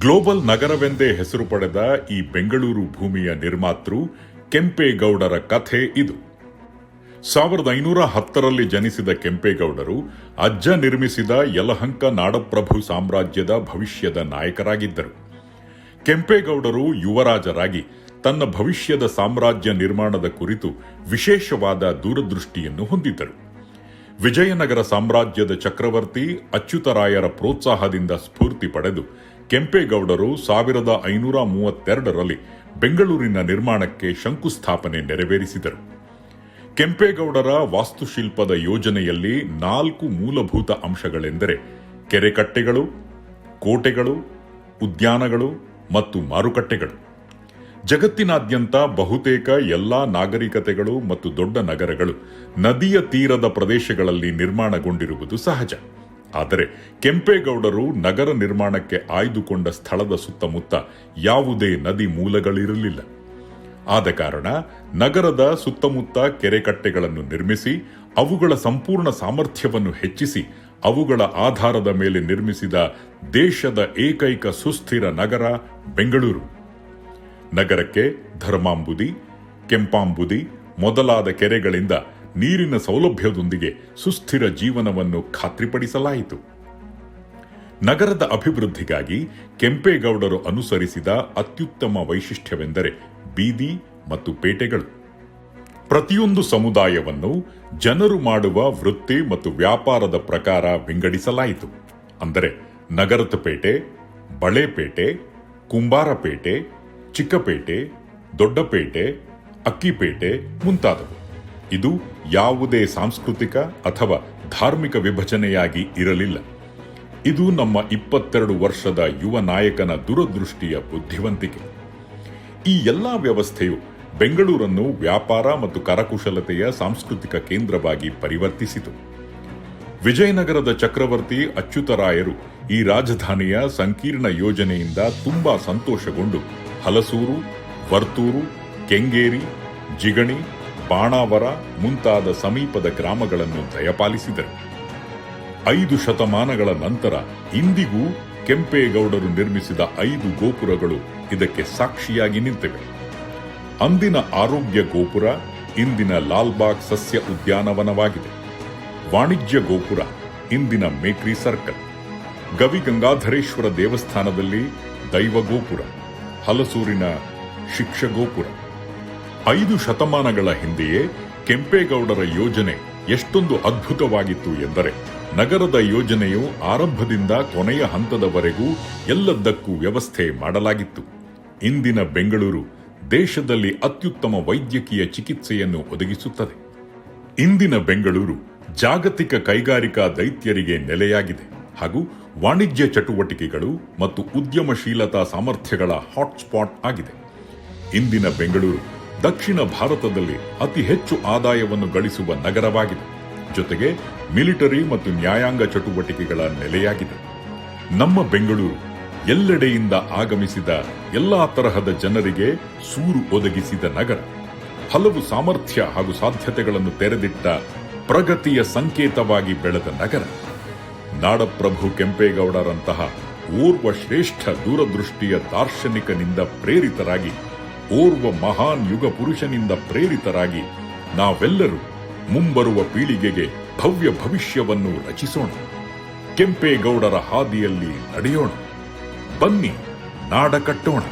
Global ನಗರವೆಂದೇ ಹೆಸರು ಪಡೆದ ಈ ಬೆಂಗಳೂರು ಭೂಮಿಯ ನಿರ್ಮಾತೃ ಕೆಂಪೇಗೌಡರ ಕಥೆ ಇದು. ಸಾವಿರದ ಐನೂರ ಹತ್ತರಲ್ಲಿ ಜನಿಸಿದ ಕೆಂಪೇಗೌಡರು ಅಜ್ಜ ನಿರ್ಮಿಸಿದ ಯಲಹಂಕ ನಾಡಪ್ರಭು ಸಾಮ್ರಾಜ್ಯದ ಭವಿಷ್ಯದ ನಾಯಕರಾಗಿದ್ದರು. ಕೆಂಪೇಗೌಡರು ಯುವರಾಜರಾಗಿ ತನ್ನ ಭವಿಷ್ಯದ ಸಾಮ್ರಾಜ್ಯ ನಿರ್ಮಾಣದ ಕುರಿತು ವಿಶೇಷವಾದ ದೂರದೃಷ್ಟಿಯನ್ನು ಹೊಂದಿದ್ದರು. ವಿಜಯನಗರ ಸಾಮ್ರಾಜ್ಯದ ಚಕ್ರವರ್ತಿ ಅಚ್ಯುತರಾಯರ ಪ್ರೋತ್ಸಾಹದಿಂದ ಸ್ಫೂರ್ತಿ ಪಡೆದು ಕೆಂಪೇಗೌಡರು ಸಾವಿರದ ಐನೂರ ಮೂವತ್ತೆರಡರಲ್ಲಿ ಬೆಂಗಳೂರಿನ ನಿರ್ಮಾಣಕ್ಕೆ ಶಂಕುಸ್ಥಾಪನೆ ನೆರವೇರಿಸಿದರು. ಕೆಂಪೇಗೌಡರ ವಾಸ್ತುಶಿಲ್ಪದ ಯೋಜನೆಯಲ್ಲಿ ನಾಲ್ಕು ಮೂಲಭೂತ ಅಂಶಗಳೆಂದರೆ ಕೆರೆಕಟ್ಟೆಗಳು ಕೋಟೆಗಳು, ಉದ್ಯಾನಗಳು ಮತ್ತು ಮಾರುಕಟ್ಟೆಗಳು. ಜಗತ್ತಿನಾದ್ಯಂತ ಬಹುತೇಕ ಎಲ್ಲಾ ನಾಗರಿಕತೆಗಳು ಮತ್ತು ದೊಡ್ಡ ನಗರಗಳು ನದಿಯ ತೀರದ ಪ್ರದೇಶಗಳಲ್ಲಿ ನಿರ್ಮಾಣಗೊಂಡಿರುವುದು ಸಹಜ. ಆದರೆ ಕೆಂಪೇಗೌಡರು ನಗರ ನಿರ್ಮಾಣಕ್ಕೆ ಆಯ್ದುಕೊಂಡ ಸ್ಥಳದ ಸುತ್ತಮುತ್ತ ಯಾವುದೇ ನದಿ ಮೂಲಗಳಿರಲಿಲ್ಲ. ಆದ ಕಾರಣ ನಗರದ ಸುತ್ತಮುತ್ತ ಕೆರೆಕಟ್ಟೆಗಳನ್ನು ನಿರ್ಮಿಸಿ, ಅವುಗಳ ಸಂಪೂರ್ಣ ಸಾಮರ್ಥ್ಯವನ್ನು ಹೆಚ್ಚಿಸಿ, ಅವುಗಳ ಆಧಾರದ ಮೇಲೆ ನಿರ್ಮಿಸಿದ ದೇಶದ ಏಕೈಕ ಸುಸ್ಥಿರ ನಗರ ಬೆಂಗಳೂರು. ನಗರಕ್ಕೆ ಧರ್ಮಾಂಬುದಿ, ಕೆಂಪಾಂಬುದಿ ಮೊದಲಾದ ಕೆರೆಗಳಿಂದ ನೀರಿನ ಸೌಲಭ್ಯದೊಂದಿಗೆ ಸುಸ್ಥಿರ ಜೀವನವನ್ನು ಖಾತ್ರಿಪಡಿಸಲಾಯಿತು. ನಗರದ ಅಭಿವೃದ್ಧಿಗಾಗಿ ಕೆಂಪೇಗೌಡರು ಅನುಸರಿಸಿದ ಅತ್ಯುತ್ತಮ ವೈಶಿಷ್ಟ್ಯವೆಂದರೆ ಬೀದಿ ಮತ್ತು ಪೇಟೆಗಳು. ಪ್ರತಿಯೊಂದು ಸಮುದಾಯವನ್ನು ಜನರು ಮಾಡುವ ವೃತ್ತಿ ಮತ್ತು ವ್ಯಾಪಾರದ ಪ್ರಕಾರ ವಿಂಗಡಿಸಲಾಯಿತು. ಅಂದರೆ ನಗರದ ಪೇಟೆ ಬಳೆಪೇಟೆ ಕುಂಬಾರಪೇಟೆ ಚಿಕ್ಕಪೇಟೆ ದೊಡ್ಡಪೇಟೆ ಅಕ್ಕಿಪೇಟೆ ಮುಂತಾದವು. ಇದು ಯಾವುದೇ ಸಾಂಸ್ಕೃತಿಕ ಅಥವಾ ಧಾರ್ಮಿಕ ವಿಭಜನೆಯಾಗಿ ಇರಲಿಲ್ಲ. ಇದು ನಮ್ಮ ಇಪ್ಪತ್ತೆರಡು ವರ್ಷದ ಯುವ ನಾಯಕನ ದೂರದೃಷ್ಟಿಯ ಬುದ್ಧಿವಂತಿಕೆ. ಈ ಎಲ್ಲ ವ್ಯವಸ್ಥೆಯು ಬೆಂಗಳೂರನ್ನು ವ್ಯಾಪಾರ ಮತ್ತು ಕರಕುಶಲತೆಯ ಸಾಂಸ್ಕೃತಿಕ ಕೇಂದ್ರವಾಗಿ ಪರಿವರ್ತಿಸಿತು. ವಿಜಯನಗರದ ಚಕ್ರವರ್ತಿ ಅಚ್ಯುತರಾಯರು ಈ ರಾಜಧಾನಿಯ ಸಂಕೀರ್ಣ ಯೋಜನೆಯಿಂದ ತುಂಬಾ ಸಂತೋಷಗೊಂಡು ಹಲಸೂರು, ವರ್ತೂರು, ಕೆಂಗೇರಿ, ಜಿಗಣಿ ಬಾಣಾವರ ಮುಂತಾದ ಸಮೀಪದ ಗ್ರಾಮಗಳನ್ನು ದಯಪಾಲಿಸಿದರು ಐದು ಶತಮಾನಗಳ ನಂತರ ಇಂದಿಗೂ ಕೆಂಪೇಗೌಡರು ನಿರ್ಮಿಸಿದ ಐದು ಗೋಪುರಗಳು ಇದಕ್ಕೆ ಸಾಕ್ಷಿಯಾಗಿ ನಿಂತಿವೆ. ಅಂದಿನ ಆರೋಗ್ಯ ಗೋಪುರ, ಇಂದಿನ ಲಾಲ್ಬಾಗ್ ಸಸ್ಯ ಉದ್ಯಾನವನವಾಗಿದೆ. ವಾಣಿಜ್ಯ ಗೋಪುರ, ಇಂದಿನ ಮೇಕ್ರಿ ಸರ್ಕಲ್. ಗವಿಗಂಗಾಧರೇಶ್ವರ ದೇವಸ್ಥಾನದಲ್ಲಿ ದೈವ ಗೋಪುರ, ಹಲಸೂರಿನ ಶಿಕ್ಷ ಗೋಪುರ. ಐದು ಶತಮಾನಗಳ ಹಿಂದೆಯೇ ಕೆಂಪೇಗೌಡರ ಯೋಜನೆ ಎಷ್ಟೊಂದು ಅದ್ಭುತವಾಗಿತ್ತು ಎಂದರೆ ನಗರದ ಯೋಜನೆಯು ಆರಂಭದಿಂದ ಕೊನೆಯ ಹಂತದವರೆಗೂ ಎಲ್ಲದಕ್ಕೂ ವ್ಯವಸ್ಥೆ ಮಾಡಲಾಗಿತ್ತು. ಇಂದಿನ ಬೆಂಗಳೂರು ದೇಶದಲ್ಲಿ ಅತ್ಯುತ್ತಮ ವೈದ್ಯಕೀಯ ಚಿಕಿತ್ಸೆಯನ್ನು ಒದಗಿಸುತ್ತದೆ. ಇಂದಿನ ಬೆಂಗಳೂರು ಜಾಗತಿಕ ಕೈಗಾರಿಕಾ ದೈತ್ಯರಿಗೆ ನೆಲೆಯಾಗಿದೆ ಹಾಗೂ ವಾಣಿಜ್ಯ ಚಟುವಟಿಕೆಗಳು ಮತ್ತು ಉದ್ಯಮಶೀಲತಾ ಸಾಮರ್ಥ್ಯಗಳ ಹಾಟ್ಸ್ಪಾಟ್ ಆಗಿದೆ. ಇಂದಿನ ಬೆಂಗಳೂರು ದಕ್ಷಿಣ ಭಾರತದಲ್ಲಿ ಅತಿ ಹೆಚ್ಚು ಆದಾಯವನ್ನು ಗಳಿಸುವ ನಗರವಾಗಿದೆ. ಜೊತೆಗೆ ಮಿಲಿಟರಿ ಮತ್ತು ನ್ಯಾಯಾಂಗ ಚಟುವಟಿಕೆಗಳ ನೆಲೆಯಾಗಿದೆ. ನಮ್ಮ ಬೆಂಗಳೂರು ಎಲ್ಲೆಡೆಯಿಂದ ಆಗಮಿಸಿದ ಎಲ್ಲಾ ತರಹದ ಜನರಿಗೆ ಸೂರು ಒದಗಿಸಿದ ನಗರ. ಹಲವು ಸಾಮರ್ಥ್ಯ ಹಾಗೂ ಸಾಧ್ಯತೆಗಳನ್ನು ತೆರೆದಿಟ್ಟ ಪ್ರಗತಿಯ ಸಂಕೇತವಾಗಿ ಬೆಳೆದ ನಗರ. ನಾಡಪ್ರಭು ಕೆಂಪೇಗೌಡರಂತಹ ಓರ್ವ ಶ್ರೇಷ್ಠ ದೂರದೃಷ್ಟಿಯ ದಾರ್ಶನಿಕನಿಂದ ಪ್ರೇರಿತರಾಗಿ ಓರ್ವ ಮಹಾನ್ ಯುಗ ಪುರುಷನಿಂದ ಪ್ರೇರಿತರಾಗಿ ನಾವೆಲ್ಲರೂ ಮುಂಬರುವ ಪೀಳಿಗೆಗೆ ಭವ್ಯ ಭವಿಷ್ಯವನ್ನು ರಚಿಸೋಣ. ಕೆಂಪೇಗೌಡರ ಹಾದಿಯಲ್ಲಿ ನಡೆಯೋಣ. ಬನ್ನಿ ನಾಡ ಕಟ್ಟೋಣ.